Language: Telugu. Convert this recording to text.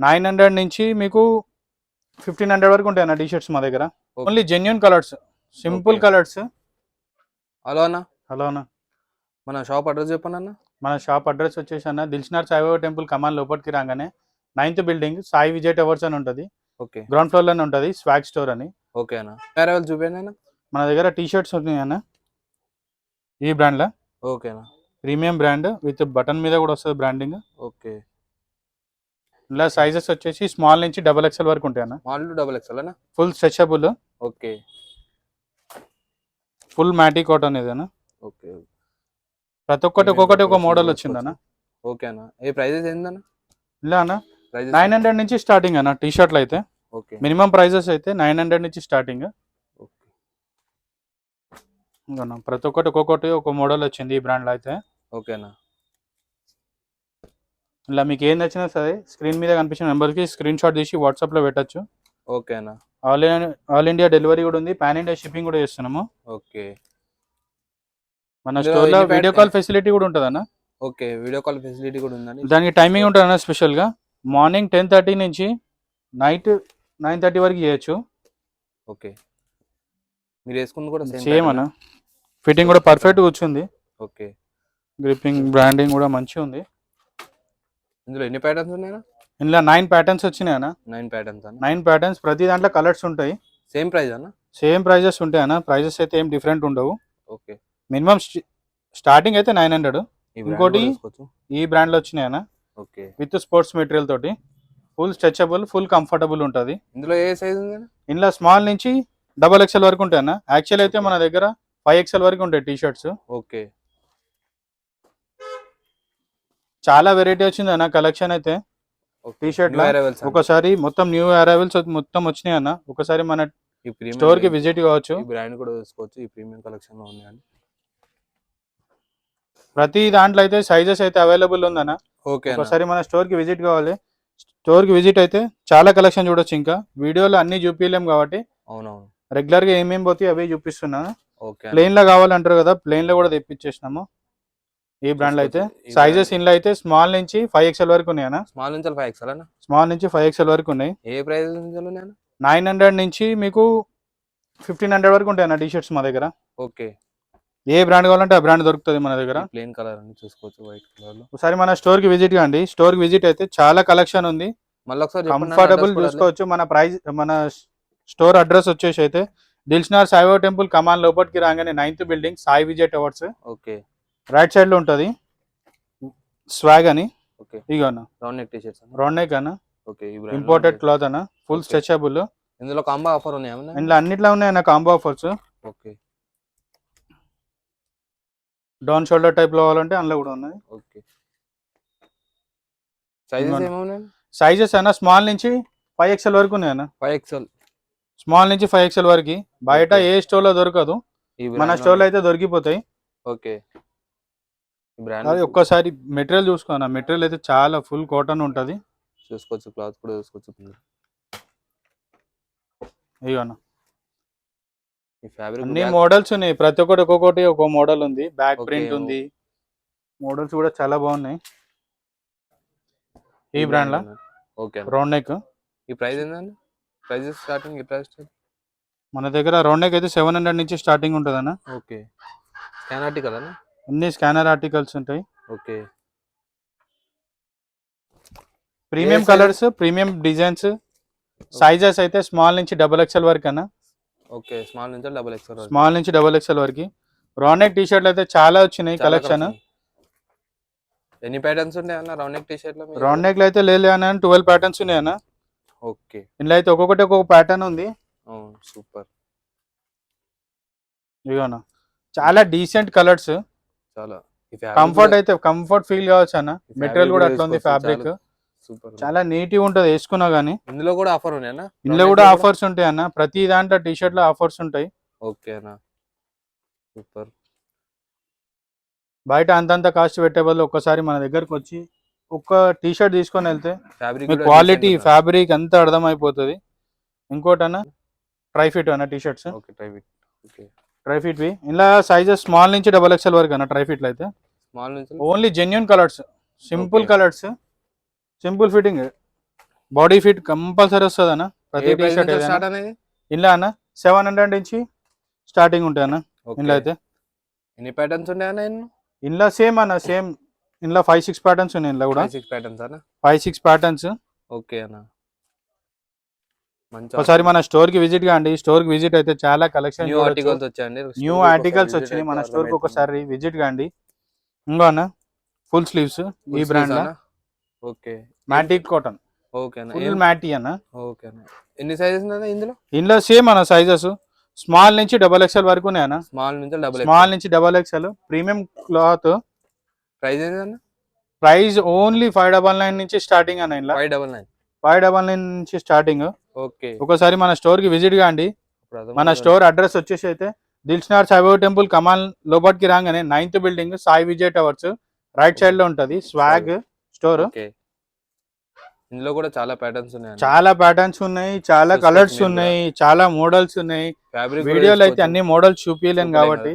నైన్ హండ్రెడ్ నుంచి మీకు ఫిఫ్టీన్ హండ్రెడ్ వరకు ఉంటాయి అన్న టీ షర్ట్స్ మా దగ్గర. Only genuine colours simple. Colours hello అన్న. హలో అన్న. మన షాప్ అడ్రస్ చెప్పండి అన్న. మన షాప్ అడ్రస్ వచ్చేసి అన్న దిల్షనార్ సాయిబాబా టెంపుల్ కమాన్ లోపలికి రాగానే ninth building Sai Vijay towers అని ఉంటుంది. ఓకే. గ్రౌండ్ ఫ్లోర్లోనే ఉంటుంది స్వాగ్ స్టోర్ అని. ఓకే అన్న. వేరే వాళ్ళు చూపించండి అన్న. మన దగ్గర టీ షర్ట్స్ ఉన్నాయి అన్న. ఈ బ్రాండ్లో ఓకే అన్న. ప్రీమియం బ్రాండ్ విత్ బటన్ మీద కూడా వస్తుంది బ్రాండింగ్ ఓకే. ఇలా సైజెస్ వచ్చేసి స్మాల్ నుంచి డబల్ ఎక్స్ఎల్ వరకు ఉంటాయి అన్న మాల్ డబల్ ఎక్స్ఎల్ అన్న full stretchable okay. Full matty cotton ఇదేనా ఓకే ప్రతి ఒక్కటి ఒక్కొక్కటి ఒక మోడల్ వచ్చిందన్న. ఓకే అన్న. ఏ ప్రైజెస్ ఏందన్న? ఇలా అన్న. నైన్ హండ్రెడ్ నుంచి స్టార్టింగ్ అన్న టీ షర్ట్లు అయితే. ఓకే. మినిమం ప్రైజెస్ అయితే నైన్ హండ్రెడ్ నుంచి స్టార్టింగ్ ప్రతి ఒక్కటి ఒక్కొక్కటి ఒక మోడల్ వచ్చింది ఈ బ్రాండ్లో అయితే. ఓకే అన్న. ఇలా మీకు ఏం నచ్చినా సరే స్క్రీన్ మీద కనిపించిన నెంబర్కి స్క్రీన్ షాట్ తీసి వాట్సాప్లో పెట్టచ్చు. ఓకే అన్న. ఆల్ ఆల్ ఇండియా డెలివరీ కూడా ఉంది. పాన్ ఇండియా షిప్పింగ్ కూడా చేస్తున్నాము. ఓకే. మన స్టోర్లో వీడియో కాల్ ఫెసిలిటీ కూడా ఉంటుంది అన్న ఓకే వీడియో కాల్ ఫెసిలిటీ కూడా ఉందండి. దానికి టైమింగ్ ఉంటుంది అన్న స్పెషల్గా. మార్నింగ్ టెన్ థర్టీ నుంచి నైట్ నైన్ థర్టీ వరకు చేయొచ్చు. ఓకే. మీరు వేసుకుంది కూడా సేమ్ అన్న. ఫిట్టింగ్ కూడా పర్ఫెక్ట్ కూర్చుంది. ఓకే. గ్రిప్పింగ్ బ్రాండింగ్ కూడా మంచిగా ఉంది ఇందులో ఎన్ని ప్యాటర్న్స్ ఉన్నాయన్నా? ఇందులో నైన్ ప్యాటర్న్స్ వచ్చినాయి అన్న. నైన్ ప్యాటర్న్స్ నైన్ ప్యాటర్న్స్ ప్రతి దాంట్లో కలర్స్ ఉంటాయి. సేమ్ ప్రైస్ అన్న? సేమ్ ప్రైజెస్ ఉంటాయి అన్న. ప్రైజెస్ అయితే ఏం డిఫరెంట్ ఉండవు. ఓకే మినిమం స్టార్టింగ్ అయితే నైన్ హండ్రెడ్ ఇంకోటి- ఈ బ్రాండ్లో వచ్చినాయి అన్న. ఓకే విత్ స్పోర్ట్స్ మెటీరియల్ తోటి. ఫుల్ స్ట్రెచబుల్ ఫుల్ కంఫర్టబుల్ ఉంటుంది. ఇందులో ఏ సైజ్ ఉంది ఇందులో స్మాల్ నుంచి డబల్ ఎక్స్ఎల్ వరకు ఉంటాయి అన్న. యాక్చువల్ అయితే మన దగ్గర ఫైవ్ ఎక్స్ఎల్ వరకు ఉంటాయి టీ షర్ట్స్ ఓకే చాలా వెరైటీ వచ్చింది అన్న కలెక్షన్ అయితే. T-shirt లా. ఒకసారి మొత్తం న్యూ అరైవల్స్ మొత్తం వచ్చినాయి అన్న. ఒకసారి మన స్టోర్కి విజిట్ కావచ్చు. బ్రాండ్ కూడా ఈ ప్రీమియం కలెక్షన్లో ప్రతి దాంట్లో అయితే సైజెస్ అయితే అవైలబుల్ ఉందన్న ఓకే ఒకసారి మన స్టోర్కి విజిట్ కావాలి. స్టోర్కి విజిట్ అయితే చాలా కలెక్షన్ చూడొచ్చు ఇంకా. వీడియోలో అన్ని చూపించలేం కాబట్టి అవునవును. రెగ్యులర్గా ఏమేమి పోతాయి అవే చూపిస్తున్నాను ఓకే ప్లెయిన్లో కావాలంటారు కదా ప్లెయిన్లో కూడా తెప్పించేసినాము. ఈ బ్రాండ్లో అయితే? సైజెస్ ఇందులో అయితే స్మాల్ నుంచి ఫైవ్ ఎక్స్ఎల్ వరకు ఉన్నాయన్న స్మాల్ నుంచి ఫైవ్ ఎక్స్ఎల్ అన్న? స్మాల్ నుంచి ఫైవ్ ఎక్స్ఎల్ వరకు ఉన్నాయి. ఏ ప్రైస్ నుంచి నైన్ హండ్రెడ్ నుంచి మీకు ఫిఫ్టీన్ హండ్రెడ్ వరకు ఉంటాయి అన్న టీ షర్ట్స్ మా దగ్గర. ఓకే. ఏ బ్రాండ్ కావాలంటే ఆ బ్రాండ్ దొరుకుతుంది మన దగ్గర. ప్లేన్ కలర్ అని చూసుకోవచ్చు వైట్ కలర్లో. ఒకసారి మన స్టోర్కి విజిట్ కాండి. స్టోర్కి విజిట్ అయితే చాలా కలెక్షన్ ఉంది. మళ్ళీ ఒకసారి కంఫర్టబుల్ చూసుకోవచ్చు. మన ప్రైస్ మన స్టోర్ అడ్రస్ వచ్చేసి అయితే దిల్షనార్ సాయిబాబా టెంపుల్ కమాన్ లోపలికి రాగానే ninth building Sai Vijay towers. Okay. Right సైడ్లో ఉంటది. స్వాగ్ అని. రౌండ్ నెక్ టీ షర్ట్స్ అన్న? రౌండ్ నెక్ అన్న. ఇంపోర్టెడ్. క్లాత్ అన్న. ఫుల్. స్ట్రెచబుల్ ఇందులో కాంబో ఆఫర్ ఉన్నాయా? ఇందులో అన్నిట్లో ఉన్నాయి అన్న combo offers okay down shoulder టైప్లో కావాలంటే అందులో కూడా ఉన్నాయి. ఓకే సైజెస్ సైజెస్ అన్న స్మాల్ నుంచి ఫైవ్ ఎక్స్ఎల్ వరకు ఉన్నాయి అన్న. ఫైవ్ ఎక్స్ఎల్ స్మాల్ నుంచి ఫైవ్ ఎక్స్ఎల్ వరకు. బయట. ఏ స్టోర్లో దొరకదు. మన స్టోర్లో అయితే దొరికిపోతాయి. ఓకే బ్రాండ్ అది ఒక్కసారి మెటీరియల్ చూసుకోనా మెటీరియల్ అయితే చాలా ఫుల్ కాటన్ ఉంటది. చూసుకోవచ్చు క్లాత్ కూడా చూసుకోవచ్చు. ఇవన్న ఈ ఫ్యాబ్రిక్ అన్ని మోడల్స్ ఉన్నాయి. ప్రతి ఒక్కటి ఒక్కొక్కటి ఒక్కో మోడల్ ఉంది. బ్యాక్ ప్రింట్ ఉంది. మోడల్స్ కూడా చాలా బాగున్నాయి. ఈ బ్రాండ్ లా ఓకే. Round neck. ఈ ప్రైస్ ఏంటండి ప్రైజెస్ స్టార్టింగ్ ఈ ప్రైస్ మన దగ్గర రౌండ్ నెక్ అయితే సెవెన్ హండ్రెడ్ నుంచి స్టార్టింగ్ ఉంటుంది అన్న ఓకే. స్కాన్ ఆర్టికల్ అన్న? అన్ని స్కానర్ ఆర్టికల్స్ ఉంటాయి. Okay. Premium? Colours premium designs. Sizes అయితే స్మాల్ నుంచి డబల్ ఎక్స్ఎల్ వరకు అన్న. ఓకే స్మాల్ నుంచి డబుల్ ఎక్స్ఎల్ స్మాల్ నుంచి డబల్ ఎక్స్ఎల్ వరకు. రౌండ్ టీ షర్ట్లు అయితే చాలా వచ్చినాయి కలెక్షన్ ఎన్ని ప్యాటర్న్స్ ఉంటాయి అన్న రౌండ్ నెక్ టీ షర్ట్లో మీ రౌండ్ నెక్లో అయితే లేదు అన్న ట్వెల్వ్ ప్యాటర్న్స్ ఉన్నాయి అన్న. ఓకే. ఇందులో అయితే ఒక్కొక్కటి ఒక్కొక్క ప్యాటర్న్ ఉంది. సూపర్. ఇదిగోనా చాలా డీసెంట్ కలర్స్ చాలా. కంఫర్ట్ అయితే కంఫర్ట్ ఫీల్ కావచ్చు అన్న. మెటీరియల్ కూడా అట్లా ఉంది ఫ్యాబ్రిక్ సూపర్. చాలా నీట్గా ఉంటది వేసుకున్నా గానీ. ఇందులో కూడా ఆఫర్ ఉన్నాయి అన్న? ఇందులో కూడా ఆఫర్స్ ఉంటాయి అన్న. ప్రతి దాంట్లో టీ షర్ట్లో ఆఫర్స్ ఉంటాయి. ఓకే అన్న. సూపర్. బయట అంతంత కాస్ట్ పెట్టే బదులు ఒక్కసారి మన దగ్గరకు వచ్చి ఒక్క టీ షర్ట్ తీసుకొని వెళ్తే క్వాలిటీ ఫ్యాబ్రిక్ అంతా అర్థమైపోతుంది ఇంకోటి అన్న. ట్రై ఫిట్ అన్న T shirts okay okay. Try fit వి? ఇలా సైజెస్ స్మాల్ నుంచి డబల్ ఎక్స్ఎల్ వరకు అన్న ట్రై ఫిట్లు అయితే. స్మాల్ నుంచి? Only genuine colours simple. Colours simple fitting body fit compulsory వస్తుంది అన్న. ప్రతి టీ షర్ట్ ఇంట్లో అన్న సెవెన్ హండ్రెడ్ నుంచి స్టార్టింగ్ ఉంటాయి అన్న. ఇంట్లో అయితే. ఎన్ని ప్యాటర్న్స్ సేమ్ అన్న సేమ్ ఇంట్లో ఫైవ్ సిక్స్ ప్యాటర్న్స్ ఉన్నాయి ఇంట్లో కూడా. సిక్స్ ప్యాటర్న్స్ అన్న? ఫైవ్ సిక్స్ ప్యాటర్న్స్ ఓకే అన్న. ఒకసారి మన స్టోర్కి విజిట్ కాండి. స్టోర్కి విజిట్ అయితే చాలా కలెక్షన్ న్యూ ఆర్టికల్స్ వచ్చాయండి. న్యూ ఆర్టికల్స్ వచ్చినాయి మన స్టోర్కి ఒకసారి విజిట్ కాండి. ఇంకో అన్న ఫుల్ స్లీవ్స్ ఈ brand okay. Matic cotton. Okay అన్న. ఫుల్ మ్యాటీ అన్న. ఓకే ఎన్ని సైజెస్ ఇందులో? ఇందులో సేమ్ అన్న సైజెస్ స్మాల్ నుంచి డబల్ ఎక్స్ఎల్ వరకు స్మాల్ నుంచి డబుల్ స్మాల్ నుంచి double XL premium cloth. Price price only five double nine నుంచి స్టార్టింగ్ అన్న five double nine five double nine నుంచి స్టార్టింగ్ ఓకే. ఒకసారి మన స్టోర్కి విజిట్ కాండి. మన స్టోర్ అడ్రస్ వచ్చేసి అయితే దిల్స్నార్ సాయిబాబా టెంపుల్ కమాల్ లోపలికి రాగానే ninth building Sai Vijay towers. Right సైడ్లో ఉంటది. Swag store. ఇందులో కూడా చాలా ప్యాటర్న్స్ ఉన్నాయి చాలా ప్యాటర్న్స్ ఉన్నాయి. చాలా కలర్స్ ఉన్నాయి. చాలా మోడల్స్ ఉన్నాయి. వీడియోలో అయితే అన్ని మోడల్స్ చూపించలేను కాబట్టి.